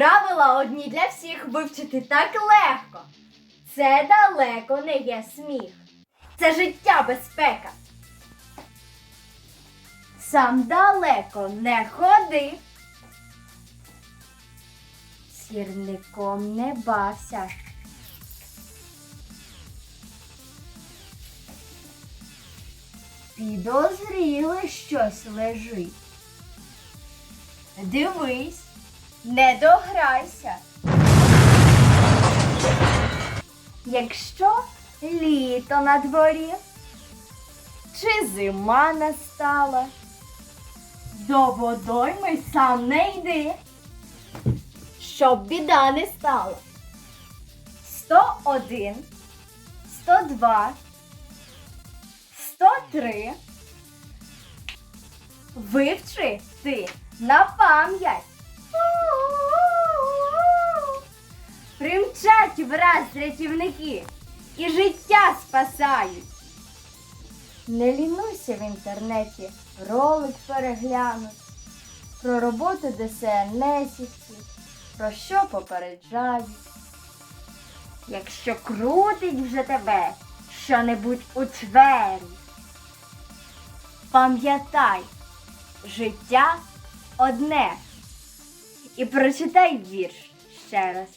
Правила одні для всіх вивчити так легко. Це далеко не є сміх. Це життя безпека. Сам далеко не ходи. Сірником не бався. Підозріле щось лежить. Дивись, не дограйся. Якщо літо на дворі, чи зима настала, до водойми сам не йди, щоб біда не стала. 101, 102, 103. Вивчи ти на пам'ять. Примчать враз рятівники і життя спасають. Не лінуйся в інтернеті ролик переглянуть про роботу ДСНСівців, про що попереджають. Якщо крутить вже тебе що-небудь у двері, пам'ятай, життя одне. І прочитай вірш ще раз.